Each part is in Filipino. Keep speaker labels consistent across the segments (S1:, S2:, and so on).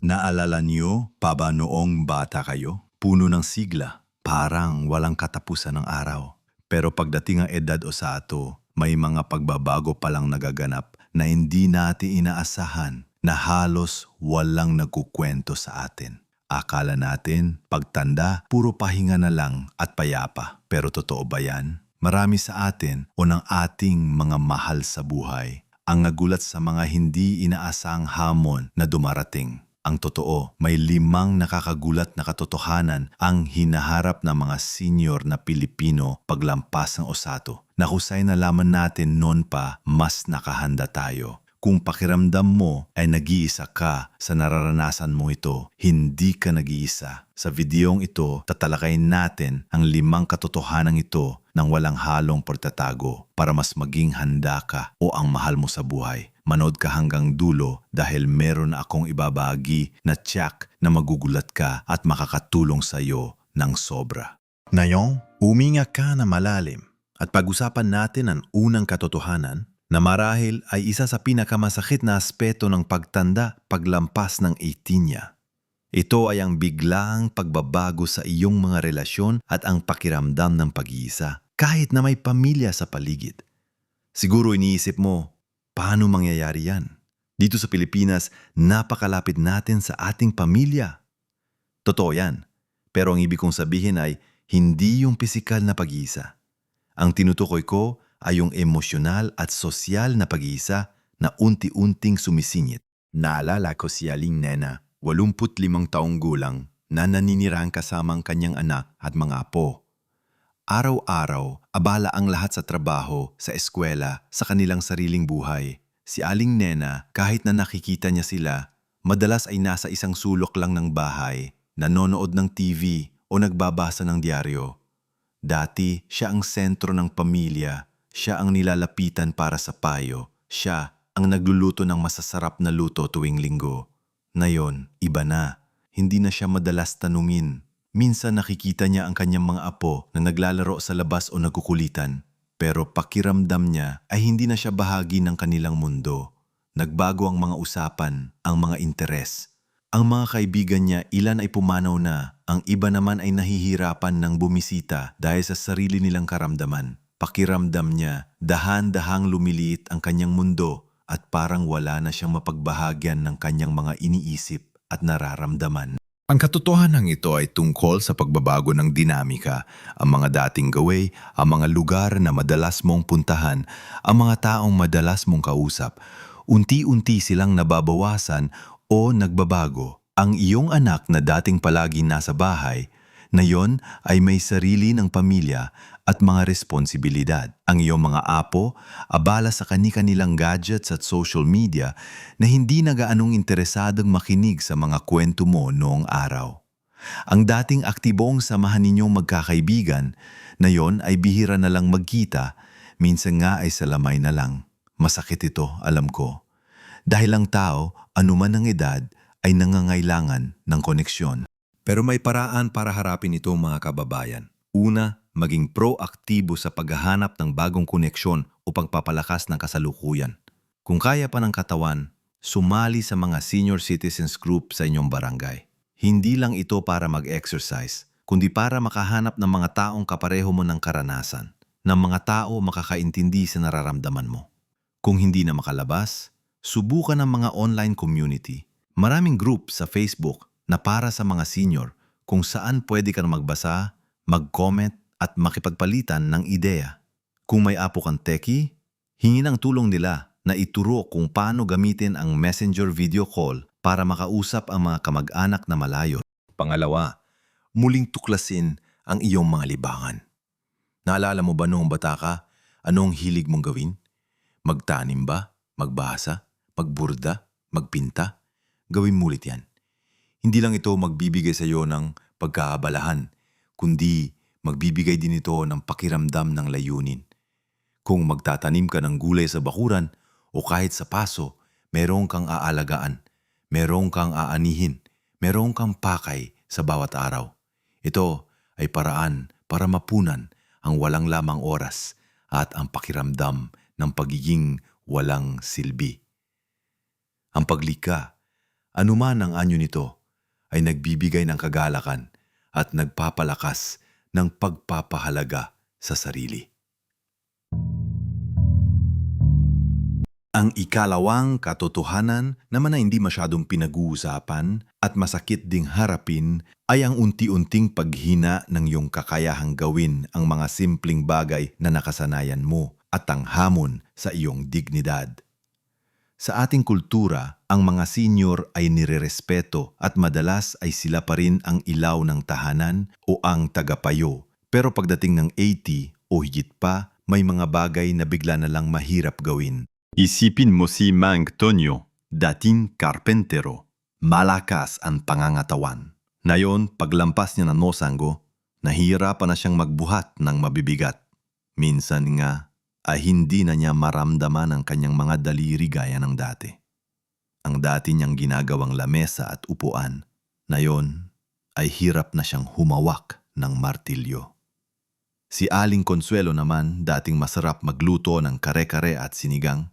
S1: Naalala niyo pa ba noong bata kayo? Puno ng sigla, parang walang katapusan ng araw. Pero pagdating ang edad o sa ato, may mga pagbabago palang nagaganap na hindi natin inaasahan na halos walang nagkukwento sa atin. Akala natin, pagtanda, puro pahinga na lang at payapa. Pero totoo ba yan? Marami sa atin o ng ating mga mahal sa buhay ang nagulat sa mga hindi inaasang hamon na dumarating. Ang totoo, may limang nakakagulat na katotohanan ang hinaharap ng mga senior na Pilipino paglampas ng Osato. Na kusay nalaman natin noon pa, mas nakahanda tayo. Kung pakiramdam mo ay nag-iisa ka sa nararanasan mo ito, hindi ka nag-iisa. Sa videong ito, tatalakayin natin ang limang katotohanan ito ng walang halong pagtatago para mas maging handa ka o ang mahal mo sa buhay. Manood ka hanggang dulo dahil meron akong ibabahagi na tiyak na magugulat ka at makakatulong sa iyo ng sobra. Ngayon, uminga ka na malalim at pag-usapan natin ang unang katotohanan na marahil ay isa sa pinakamasakit na aspeto ng pagtanda paglampas ng 18 niya. Ito ay ang biglaang pagbabago sa iyong mga relasyon at ang pakiramdam ng pag-iisa kahit na may pamilya sa paligid. Siguro iniisip mo, paano mangyayari yan? Dito sa Pilipinas, napakalapit natin sa ating pamilya. Totoo yan. Pero ang ibig kong sabihin ay hindi yung pisikal na pag-iisa. Ang tinutukoy ko ay yung emosyonal at sosyal na pag-iisa na unti-unting sumisingit. Naalala ko si Aling Nena, 85 taong gulang, na naninirang kasamang kanyang anak at mga apo. Araw-araw, abala ang lahat sa trabaho, sa eskwela, sa kanilang sariling buhay. Si Aling Nena, kahit na nakikita niya sila, madalas ay nasa isang sulok lang ng bahay, nanonood ng TV o nagbabasa ng diaryo. Dati, siya ang sentro ng pamilya, siya ang nilalapitan para sa payo, siya ang nagluluto ng masasarap na luto tuwing linggo. Ngayon, iba na. Hindi na siya madalas tanungin. Minsan nakikita niya ang kanyang mga apo na naglalaro sa labas o nagkukulitan. Pero pakiramdam niya ay hindi na siya bahagi ng kanilang mundo. Nagbago ang mga usapan, ang mga interes. Ang mga kaibigan niya ilan ay pumanaw na, ang iba naman ay nahihirapan ng bumisita dahil sa sarili nilang karamdaman. Pakiramdam niya, dahan-dahang lumiliit ang kanyang mundo at parang wala na siyang mapagbahagyan ng kanyang mga iniisip at nararamdaman. Ang katotohanan ito ay tungkol sa pagbabago ng dinamika, ang mga dating gaway, ang mga lugar na madalas mong puntahan, ang mga taong madalas mong kausap. Unti-unti silang nababawasan o nagbabago. Ang iyong anak na dating palagi nasa bahay, na yon ay may sarili ng pamilya at mga responsibilidad. Ang iyong mga apo, abala sa kani-kanilang gadgets at social media na hindi na gaanong interesadong makinig sa mga kwento mo noong araw. Ang dating aktibong samahan ninyong magkakaibigan, na yon ay bihira na lang magkita, minsan nga ay salamay na lang. Masakit ito, alam ko. Dahil ang tao, anuman ang edad, ay nangangailangan ng koneksyon. Pero may paraan para harapin ito mga kababayan. Una, maging proaktibo sa paghahanap ng bagong koneksyon o pagpapalakas ng kasalukuyan. Kung kaya pa ng katawan, sumali sa mga senior citizens group sa inyong barangay. Hindi lang ito para mag-exercise, kundi para makahanap ng mga taong kapareho mo ng karanasan, ng mga tao makakaintindi sa nararamdaman mo. Kung hindi na makalabas, subukan ng mga online community. Maraming group sa Facebook na para sa mga senior kung saan pwede ka na magbasa, mag-comment at makipagpalitan ng ideya. Kung may apo kang teki, hingi ng tulong nila na ituro kung paano gamitin ang messenger video call para makausap ang mga kamag-anak na malayo. Pangalawa, muling tuklasin ang iyong mga libangan. Naalala mo ba noong bata ka, anong hilig mong gawin? Magtanim ba? Magbasa? Magburda? Magpinta? Gawin mo ulit yan. Hindi lang ito magbibigay sa iyo ng pagkaabalahan, kundi magbibigay din ito ng pakiramdam ng layunin. Kung magtatanim ka ng gulay sa bakuran o kahit sa paso, merong kang aalagaan, merong kang aanihin, merong kang pakay sa bawat araw. Ito ay paraan para mapunan ang walang lamang oras at ang pakiramdam ng pagiging walang silbi. Ang paglika, anuman ang anyo nito, ay nagbibigay ng kagalakan at nagpapalakas ng pagpapahalaga sa sarili. Ang ikalawang katotohanan naman na hindi masyadong pinag-uusapan at masakit ding harapin ay ang unti-unting paghina ng iyong kakayahang gawin ang mga simpleng bagay na nakasanayan mo at ang hamon sa iyong dignidad. Sa ating kultura, ang mga senior ay nirerespeto at madalas ay sila pa rin ang ilaw ng tahanan o ang tagapayo. Pero pagdating ng 80 o higit pa, may mga bagay na bigla na lang mahirap gawin. Isipin mo si Mang Tonyo, dating karpentero. Malakas ang pangangatawan. Ngayon, paglampas niya ng Nosango, nahihirapan na siyang magbuhat ng mabibigat. Minsan nga, ay hindi na niya maramdaman ang kanyang mga daliri gaya ng dati. Ang dati niyang ginagawang lamesa at upuan, ngayon ay hirap na siyang humawak ng martilyo. Si Aling Consuelo naman, dating masarap magluto ng kare-kare at sinigang,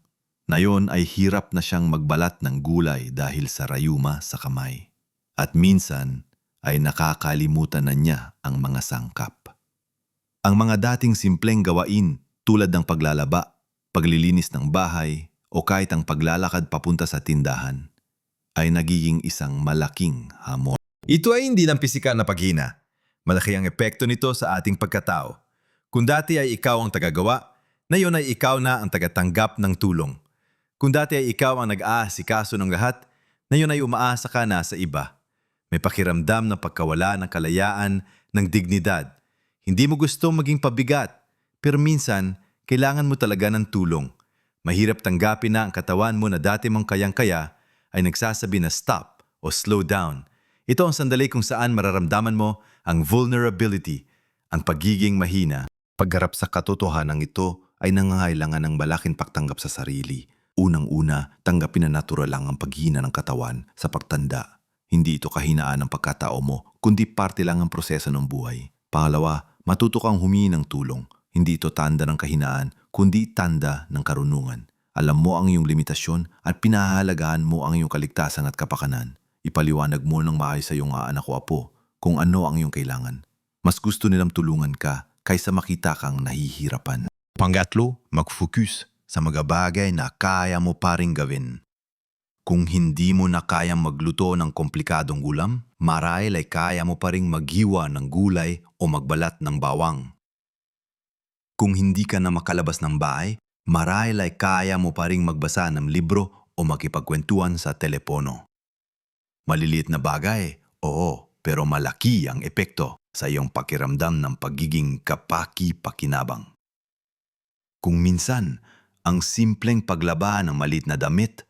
S1: ngayon ay hirap na siyang magbalat ng gulay dahil sa rayuma sa kamay. At minsan ay nakakalimutan na niya ang mga sangkap. Ang mga dating simpleng gawain tulad ng paglalaba, paglilinis ng bahay o kahit ang paglalakad papunta sa tindahan ay nagiging isang malaking hamon.
S2: Ito ay hindi lang pisikal na paghina. Malaki ang epekto nito sa ating pagkatao. Kung dati ay ikaw ang tagagawa, ngayon ay ikaw na ang tagatanggap ng tulong. Kung dati ay ikaw ang nag-aasikaso ng lahat, ngayon ay umaasa ka na sa iba. May pakiramdam na pagkawala ng kalayaan, ng dignidad. Hindi mo gusto maging pabigat, pero minsan, kailangan mo talaga ng tulong. Mahirap tanggapin na ang katawan mo na dati mong kayang-kaya ay nagsasabi na stop o slow down. Ito ang sandali kung saan mararamdaman mo ang vulnerability, ang pagiging mahina.
S1: Paggarap sa katotohanan ito ay nangangailangan ng malaking pagtanggap sa sarili. Unang-una, tanggapin na natural lang ang paghina ng katawan sa pagtanda. Hindi ito kahinaan ng pagkatao mo, kundi parte lang ang proseso ng buhay. Pangalawa, matuto kang humingi ng tulong. Hindi ito tanda ng kahinaan, kundi tanda ng karunungan. Alam mo ang iyong limitasyon at pinahahalagahan mo ang iyong kaligtasan at kapakanan. Ipaliwanag mo ng maayos sa iyong anak o apo kung ano ang iyong kailangan. Mas gusto nilang tulungan ka kaysa makita kang nahihirapan. Pangatlo, mag-focus sa mga bagay na kaya mo pa ring gawin. Kung hindi mo na kayang magluto ng komplikadong ulam, marahil ay kaya mo pa ring maghiwa ng gulay o magbalat ng bawang. Kung hindi ka na makalabas ng bahay, marahil ay kaya mo pa ring magbasa ng libro o makipagkwentuhan sa telepono. Maliliit na bagay, oo, pero malaki ang epekto sa iyong pakiramdam ng pagiging kapaki-pakinabang. Kung minsan, ang simpleng paglaba ng malit na damit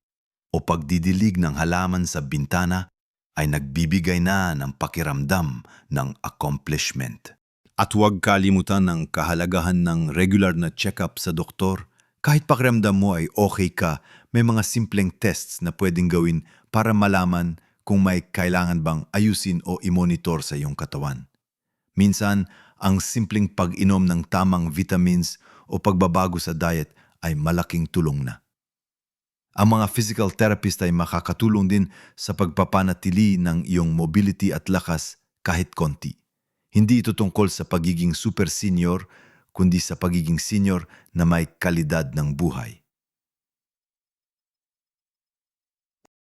S1: o pagdidilig ng halaman sa bintana ay nagbibigay na ng pakiramdam ng accomplishment. At huwag kalimutan ng kahalagahan ng regular na check-up sa doktor. Kahit pakiramdam mo ay okay ka, may mga simpleng tests na pwedeng gawin para malaman kung may kailangan bang ayusin o imonitor sa iyong katawan. Minsan, ang simpleng pag-inom ng tamang vitamins o pagbabago sa diet ay malaking tulong na. Ang mga physical therapist ay makakatulong din sa pagpapanatili ng iyong mobility at lakas kahit konti. Hindi ito tungkol sa pagiging super senior, kundi sa pagiging senior na may kalidad ng buhay.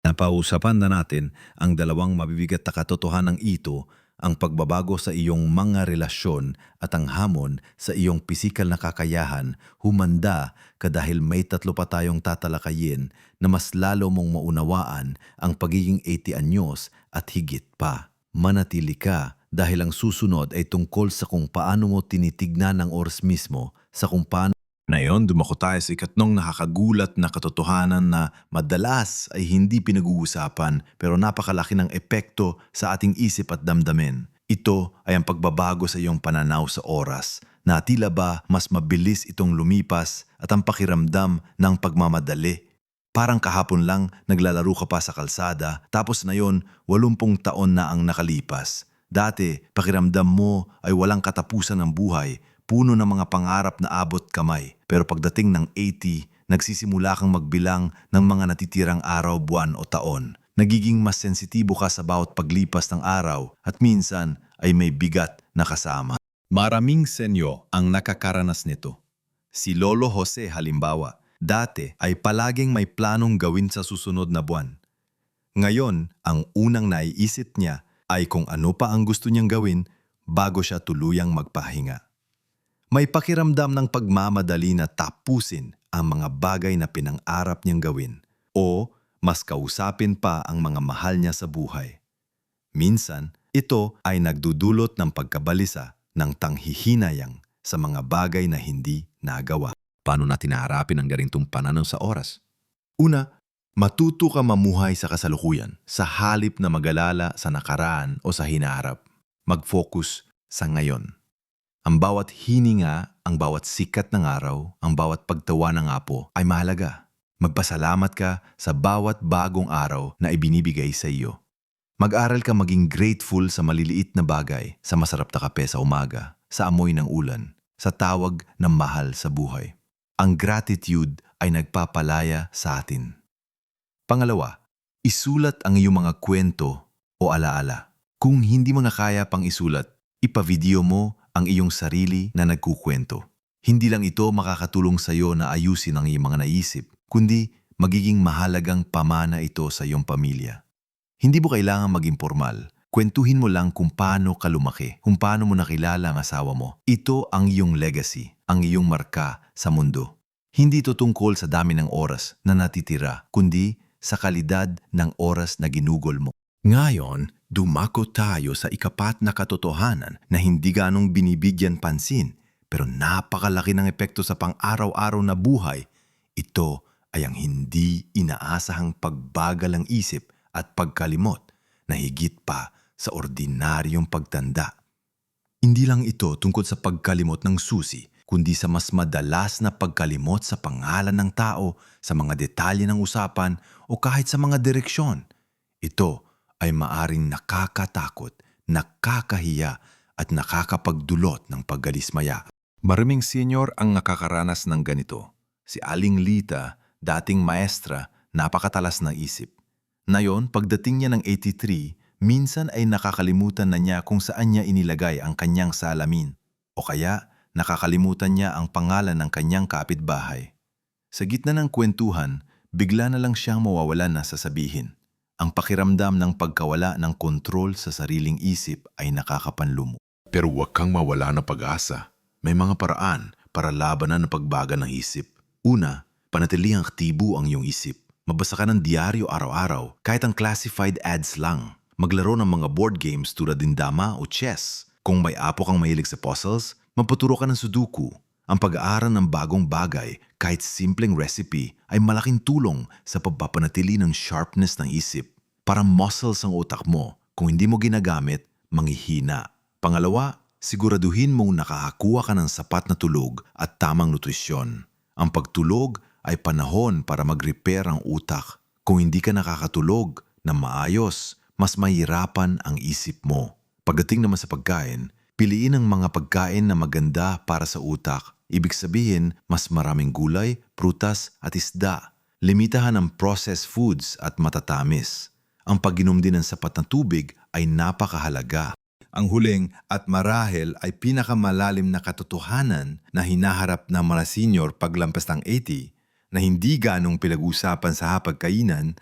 S1: Napausapan na natin ang dalawang mabibigat na katotohanan ito ang pagbabago sa iyong mga relasyon at ang hamon sa iyong pisikal na kakayahan, humanda ka dahil may tatlo pa tayong tatalakayin na mas lalo mong maunawaan ang pagiging 80 anyos at higit pa. Manatili ka dahil ang susunod ay tungkol sa kung paano mo tinitignan ang oras mismo sa kung paano Ngayon, dumako tayo sa ikatlong nakakagulat na katotohanan na madalas ay hindi pinag-uusapan pero napakalaki ng epekto sa ating isip at damdamin. Ito ay ang pagbabago sa iyong pananaw sa oras na tila ba mas mabilis itong lumipas at ang pakiramdam ng pagmamadali. Parang kahapon lang naglalaro ka pa sa kalsada tapos na yon 80 taon na ang nakalipas. Dati, pakiramdam mo ay walang katapusan ng buhay puno ng mga pangarap na abot kamay. Pero pagdating ng 80, nagsisimula kang magbilang ng mga natitirang araw, buwan o taon. Nagiging mas sensitibo ka sa bawat paglipas ng araw at minsan ay may bigat na kasama. Maraming senyo ang nakakaranas nito. Si Lolo Jose halimbawa, dati ay palaging may planong gawin sa susunod na buwan. Ngayon, ang unang naiisip niya ay kung ano pa ang gusto niyang gawin bago siya tuluyang magpahinga. May pakiramdam ng pagmamadali na tapusin ang mga bagay na pinang-arap niyang gawin o mas kausapin pa ang mga mahal niya sa buhay. Minsan, ito ay nagdudulot ng pagkabalisa ng tanghihinayang sa mga bagay na hindi nagawa.
S3: Paano natin naharapin ang ganitong pananaw sa oras?
S1: Una, matuto ka mamuhay sa kasalukuyan sa halip na magalala sa nakaraan o sa hinaharap. Mag-focus sa ngayon. Ang bawat hininga, ang bawat sikat ng araw, ang bawat pagtawa ng apo ay mahalaga. Magpasalamat ka sa bawat bagong araw na ibinibigay sa iyo. Mag-aral ka maging grateful sa maliliit na bagay, sa masarap na kape sa umaga, sa amoy ng ulan, sa tawag ng mahal sa buhay. Ang gratitude ay nagpapalaya sa atin. Pangalawa, isulat ang iyong mga kwento o alaala. Kung hindi mo na kaya pang isulat, ipavideo mo ang iyong sarili na nagkukwento. Hindi lang ito makakatulong sa iyo na ayusin ang iyong mga naisip, kundi magiging mahalagang pamana ito sa iyong pamilya. Hindi mo kailangan maging formal. Kwentuhin mo lang kung paano ka lumaki, kung paano mo nakilala ang asawa mo. Ito ang iyong legacy, ang iyong marka sa mundo. Hindi ito tungkol sa dami ng oras na natitira, kundi sa kalidad ng oras na ginugol mo. Ngayon, dumako tayo sa ikapat na katotohanan na hindi ganong binibigyan pansin pero napakalaki ng epekto sa pang-araw-araw na buhay. Ito ay ang hindi inaasahang pagbagal ng isip at pagkalimot na higit pa sa ordinaryong pagtanda. Hindi lang ito tungkol sa pagkalimot ng susi, kundi sa mas madalas na pagkalimot sa pangalan ng tao, sa mga detalye ng usapan o kahit sa mga direksyon. Ito ay maaring nakakatakot, nakakahiya at nakakapagdulot ng pagkalismaya. Maraming senior ang nakakaranas ng ganito. Si Aling Lita, dating maestra, napakatalas na isip. Ngayon, pagdating niya ng 83, minsan ay nakakalimutan na niya kung saan niya inilagay ang kanyang salamin. O kaya, nakakalimutan niya ang pangalan ng kanyang kapitbahay. Sa gitna ng kwentuhan, bigla na lang siyang mawawalan na sasabihin. Ang pakiramdam ng pagkawala ng kontrol sa sariling isip ay nakakapanlumo.
S3: Pero huwag kang mawala ng pag-asa.
S1: May mga paraan para labanan ang pagbaga ng isip. Una, panatilihang aktibo ang iyong isip. Mabasa ka ng diaryo araw-araw, kahit ang classified ads lang. Maglaro ng mga board games tulad din dama o chess. Kung may apo kang mahilig sa puzzles, mapaturo ka ng sudoku. Ang pag-aaral ng bagong bagay, kahit simpleng recipe, ay malaking tulong sa pagpapanatili ng sharpness ng isip. Para muscles ang utak mo, kung hindi mo ginagamit, manghihina. Pangalawa, siguraduhin mong nakakakuha ka ng sapat na tulog at tamang nutrisyon. Ang pagtulog ay panahon para mag-repair ang utak. Kung hindi ka nakakatulog na maayos, mas mahirapan ang isip mo. Pagdating naman sa pagkain, piliin ang mga pagkain na maganda para sa utak. Ibig sabihin, mas maraming gulay, prutas at isda. Limitahan ang processed foods at matatamis. Ang pag-inom din ng sapat na tubig ay napakahalaga. Ang huling at marahil ay pinakamalalim na katotohanan na hinaharap ng mga senior paglampas ng 80 na hindi ganong pinag-usapan sa hapagkainan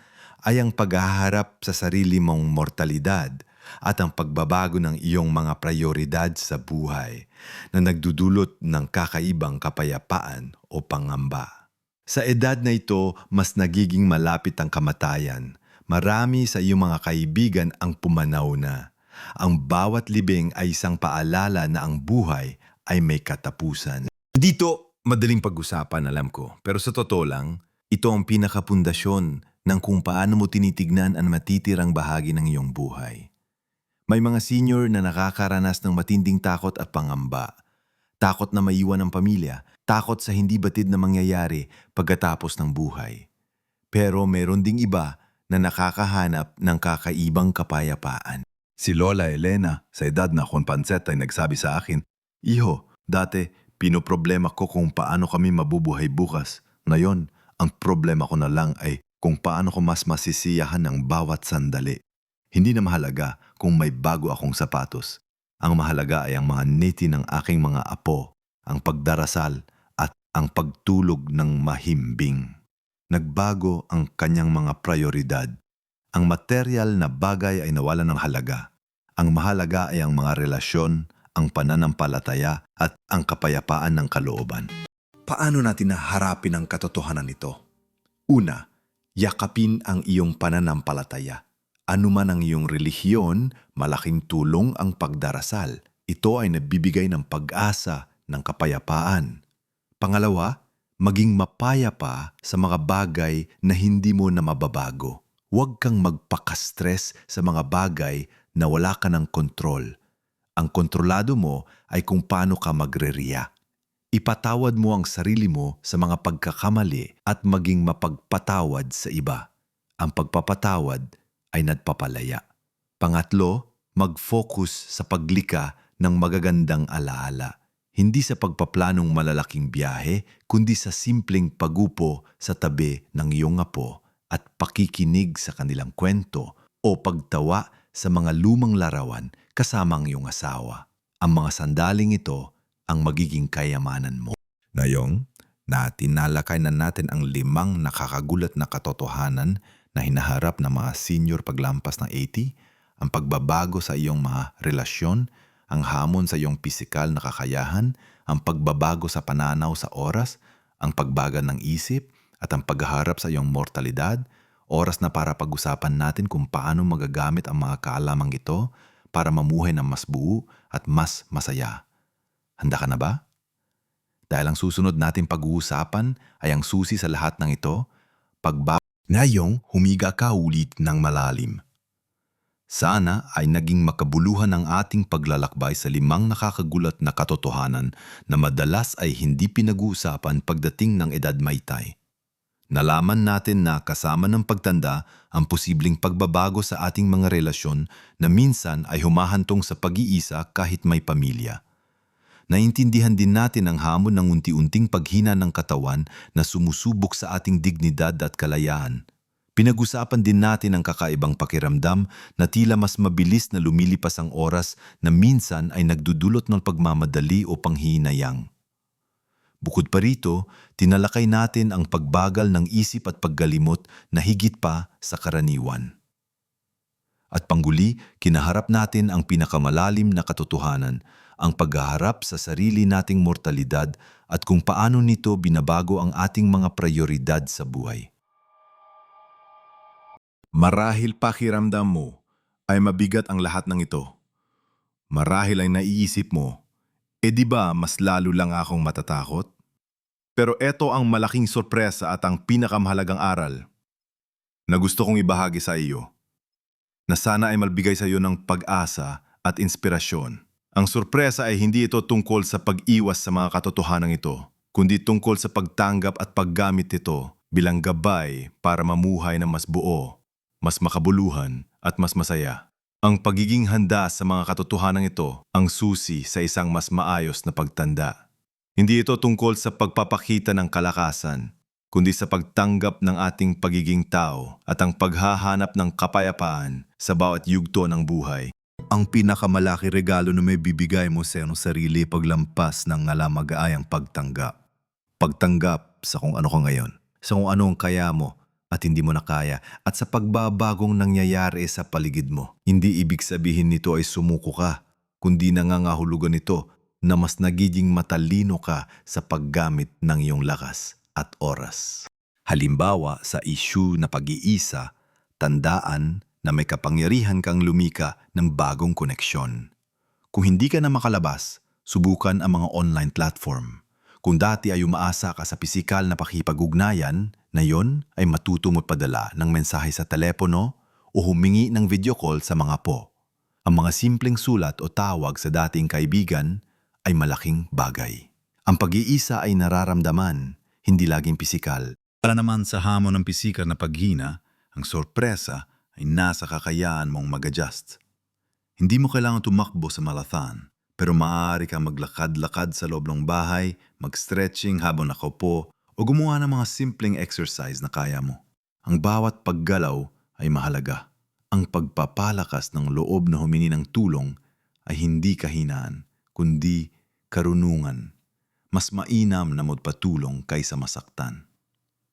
S1: ay ang paghaharap sa sarili mong mortalidad at ang pagbabago ng iyong mga prioridad sa buhay na nagdudulot ng kakaibang kapayapaan o pangamba. Sa edad na ito, mas nagiging malapit ang kamatayan. Marami sa iyong mga kaibigan ang pumanaw na. Ang bawat libing ay isang paalala na ang buhay ay may katapusan. Dito, madaling pag-usapan alam ko. Pero sa totoo lang, ito ang pinakapundasyon ng kung paano mo tinitignan ang matitirang bahagi ng iyong buhay. May mga senior na nakakaranas ng matinding takot at pangamba. Takot na maiwan ang pamilya, takot sa hindi batid na mangyayari pagkatapos ng buhay. Pero meron ding iba na nakakahanap ng kakaibang kapayapaan. Si Lola Elena, sa edad na konpanset ay nagsabi sa akin, Iho, dati pinoproblema ko kung paano kami mabubuhay bukas. Ngayon, ang problema ko na lang ay kung paano ko mas masisiyahan ng bawat sandali. Hindi na mahalaga kung may bago akong sapatos. Ang mahalaga ay ang mga niti ng aking mga apo, ang pagdarasal at ang pagtulog ng mahimbing. Nagbago ang kanyang mga prioridad. Ang material na bagay ay nawala ng halaga. Ang mahalaga ay ang mga relasyon, ang pananampalataya at ang kapayapaan ng kalooban. Paano natin naharapin ang katotohanan nito? Una, yakapin ang iyong pananampalataya. Ano man ang iyong relihiyon, malaking tulong ang pagdarasal. Ito ay nagbibigay ng pag-asa ng kapayapaan. Pangalawa, maging mapayapa sa mga bagay na hindi mo na mababago. Huwag kang magpakastress sa mga bagay na wala ka ng kontrol. Ang kontrolado mo ay kung paano ka magrereact. Ipatawad mo ang sarili mo sa mga pagkakamali at maging mapagpatawad sa iba. Ang pagpapatawad ay nagpapalaya. Pangatlo, mag-focus sa paglika ng magagandang alaala. Hindi sa pagpaplanong malalaking biyahe, kundi sa simpleng pagupo sa tabi ng iyong apo at pakikinig sa kanilang kwento o pagtawa sa mga lumang larawan kasama ang iyong asawa. Ang mga sandaling ito ang magiging kayamanan mo.
S2: Ngayong, na tinalakay na natin ang limang nakakagulat na katotohanan na hinaharap ng mga senior paglampas ng 80, ang pagbabago sa iyong mga relasyon, ang hamon sa iyong pisikal na kakayahan, ang pagbabago sa pananaw sa oras, ang pagbagal ng isip, at ang pagharap sa iyong mortalidad, oras na para pag-usapan natin kung paano magagamit ang mga kaalamang ito para mamuhay ng mas buo at mas masaya. Handa ka na ba? Dahil ang susunod natin pag-uusapan ay ang susi sa lahat ng ito, pagba...
S1: Ngayong humiga ka ulit ng malalim. Sana ay naging makabuluhan ang ating paglalakbay sa limang nakakagulat na katotohanan na madalas ay hindi pinag-uusapan pagdating ng edad maytay. Nalaman natin na kasama ng pagtanda ang posibleng pagbabago sa ating mga relasyon na minsan ay humahantong sa pag-iisa kahit may pamilya. Naintindihan din natin ang hamon ng unti-unting paghina ng katawan na sumusubok sa ating dignidad at kalayaan. Pinag-usapan din natin ang kakaibang pakiramdam na tila mas mabilis na lumilipas ang oras na minsan ay nagdudulot ng pagmamadali o panghihinayang. Bukod pa rito, tinalakay natin ang pagbagal ng isip at paggalimot na higit pa sa karaniwan. At pangguli, kinaharap natin ang pinakamalalim na katotohanan, ang paghaharap sa sarili nating mortalidad at kung paano nito binabago ang ating mga prioridad sa buhay. Marahil pakiramdam mo ay mabigat ang lahat ng ito. Marahil ay naiisip mo, e di ba mas lalo lang akong matatakot? Pero eto ang malaking sorpresa at ang pinakamahalagang aral na gusto kong ibahagi sa iyo. Na sana ay malbigay sa iyo ng pag-asa at inspirasyon. Ang sorpresa ay hindi ito tungkol sa pag-iwas sa mga katotohanan ito, kundi tungkol sa pagtanggap at paggamit ito bilang gabay para mamuhay na mas buo, mas makabuluhan at mas masaya. Ang pagiging handa sa mga katotohanan ito ang susi sa isang mas maayos na pagtanda. Hindi ito tungkol sa pagpapakita ng kalakasan, kundi sa pagtanggap ng ating pagiging tao at ang paghahanap ng kapayapaan sa bawat yugto ng buhay. Ang pinakamalaki regalo na may bibigay mo sa iyong sarili paglampas ng ngalamag-aayang pagtanggap. Pagtanggap sa kung ano ka ngayon, sa kung ano ang kaya mo at hindi mo na kaya at sa pagbabagong nangyayari sa paligid mo. Hindi ibig sabihin nito ay sumuko ka, kundi nangangahulugan nito na mas nagiging matalino ka sa paggamit ng iyong lakas at oras. Halimbawa sa issue na pag-iisa, tandaan na may kapangyarihan kang lumika ng bagong koneksyon. Kung hindi ka na makalabas, subukan ang mga online platform. Kung dati ay umaasa ka sa pisikal na pakipag-ugnayan, na yon ay matuto mo padala ng mensahe sa telepono o humingi ng video call sa mga po. Ang mga simpleng sulat o tawag sa dating kaibigan ay malaking bagay. Ang pag-iisa ay nararamdaman, hindi laging pisikal. Para naman sa hamon ng pisikal na paghina, ang sorpresa ay nasa kakayaan mong mag-adjust. Hindi mo kailangan tumakbo sa marathon, pero maaari kang maglakad-lakad sa loob ng bahay, mag-stretching habang nakaupo, o gumawa ng mga simpleng exercise na kaya mo. Ang bawat paggalaw ay mahalaga. Ang pagpapalakas ng loob na humingi ng tulong ay hindi kahinaan, kundi karunungan. Mas mainam na magpatulong kaysa masaktan.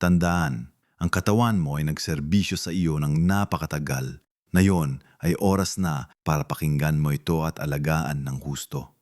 S1: Tandaan, ang katawan mo ay nagserbisyo sa iyo ng napakatagal. Na yon ay oras na para pakinggan mo ito at alagaan ng husto.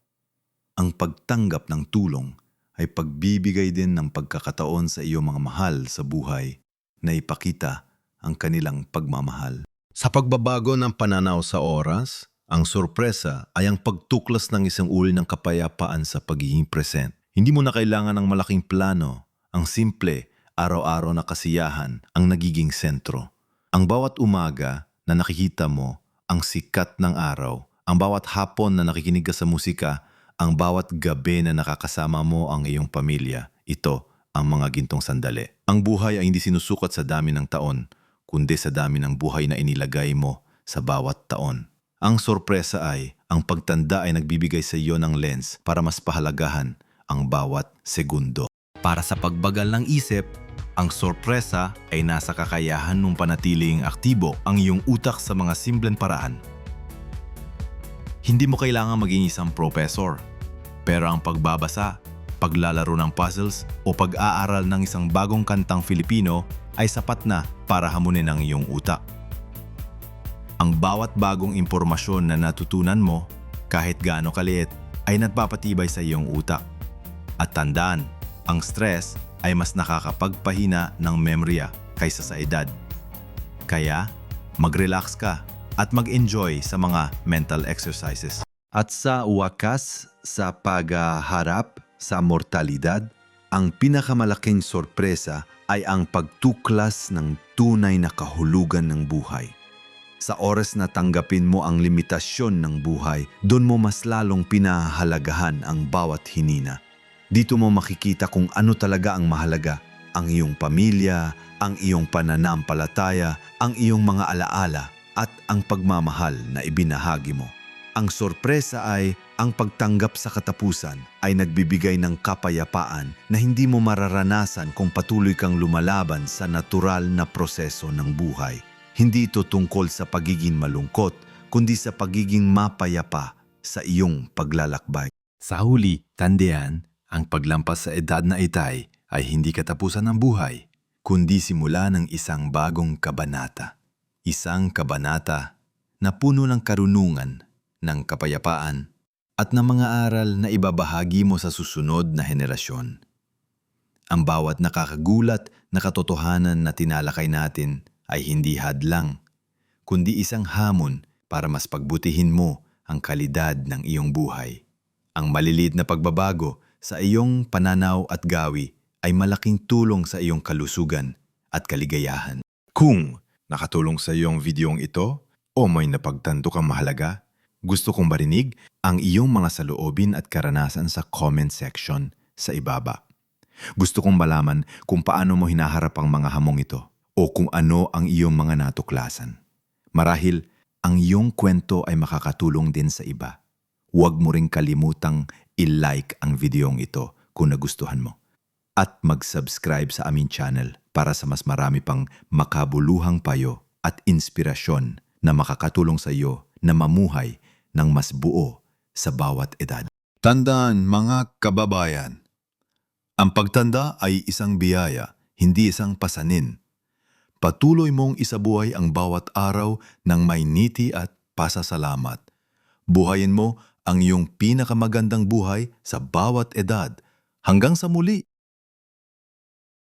S1: Ang pagtanggap ng tulong ay pagbibigay din ng pagkakataon sa iyong mga mahal sa buhay na ipakita ang kanilang pagmamahal. Sa pagbabago ng pananaw sa oras, ang sorpresa ay ang pagtuklas ng isang uri ng kapayapaan sa pagiging present. Hindi mo na kailangan ng malaking plano. Ang simple, araw-araw na kasiyahan ang nagiging sentro. Ang bawat umaga na nakikita mo ang sikat ng araw, ang bawat hapon na nakikinig ka sa musika, ang bawat gabi na nakakasama mo ang iyong pamilya, ito ang mga gintong sandali. Ang buhay ay hindi sinusukat sa dami ng taon, kundi sa dami ng buhay na inilagay mo sa bawat taon. Ang sorpresa ay, ang pagtanda ay nagbibigay sa iyo ng lens para mas pahalagahan ang bawat segundo. Para sa pagbagal ng isip, ang sorpresa ay nasa kakayahan ng panatiling aktibo ang iyong utak sa mga simpleng paraan. Hindi mo kailangan maging isang professor, pero ang pagbabasa, paglalaro ng puzzles o pag-aaral ng isang bagong kantang Filipino ay sapat na para hamunin ang iyong utak. Ang bawat bagong impormasyon na natutunan mo, kahit gaano kaliit, ay nagpapatibay sa iyong utak. At tandaan, ang stress ay mas nakakapagpahina ng memorya kaysa sa edad. Kaya, mag-relax ka at mag-enjoy sa mga mental exercises. At sa wakas, sa pagharap sa mortalidad, ang pinakamalaking sorpresa ay ang pagtuklas ng tunay na kahulugan ng buhay. Sa oras na tanggapin mo ang limitasyon ng buhay, doon mo mas lalong pinahalagahan ang bawat hinina. Dito mo makikita kung ano talaga ang mahalaga, ang iyong pamilya, ang iyong pananampalataya, ang iyong mga alaala, at ang pagmamahal na ibinahagi mo. Ang sorpresa ay ang pagtanggap sa katapusan ay nagbibigay ng kapayapaan na hindi mo mararanasan kung patuloy kang lumalaban sa natural na proseso ng buhay. Hindi ito tungkol sa pagiging malungkot, kundi sa pagiging mapayapa sa iyong paglalakbay. Sa huli, tandian, ang paglampas sa edad na itay ay hindi katapusan ng buhay, kundi simula ng isang bagong kabanata. Isang kabanata na puno ng karunungan, ng kapayapaan, at ng mga aral na ibabahagi mo sa susunod na henerasyon. Ang bawat nakakagulat na katotohanan na tinalakay natin ay hindi hadlang, kundi isang hamon para mas pagbutihin mo ang kalidad ng iyong buhay. Ang maliliit na pagbabago sa iyong pananaw at gawi ay malaking tulong sa iyong kalusugan at kaligayahan. Kung nakatulong sa iyong videong ito o may napagtanto kang mahalaga, gusto kong marinig ang iyong mga saloobin at karanasan sa comment section sa ibaba. Gusto kong malaman kung paano mo hinaharap ang mga hamong ito o kung ano ang iyong mga natuklasan. Marahil, ang iyong kwento ay makakatulong din sa iba. Huwag mo ring kalimutang i-like ang videong ito kung nagustuhan mo. At mag-subscribe sa aming channel para sa mas marami pang makabuluhang payo at inspirasyon na makakatulong sa iyo na mamuhay ng mas buo sa bawat edad. Tandaan mga kababayan, ang pagtanda ay isang biyaya, hindi isang pasanin. Patuloy mong isabuhay ang bawat araw ng may niti at pasasalamat. Buhayin mo ang iyong pinakamagandang buhay sa bawat edad. Hanggang sa muli!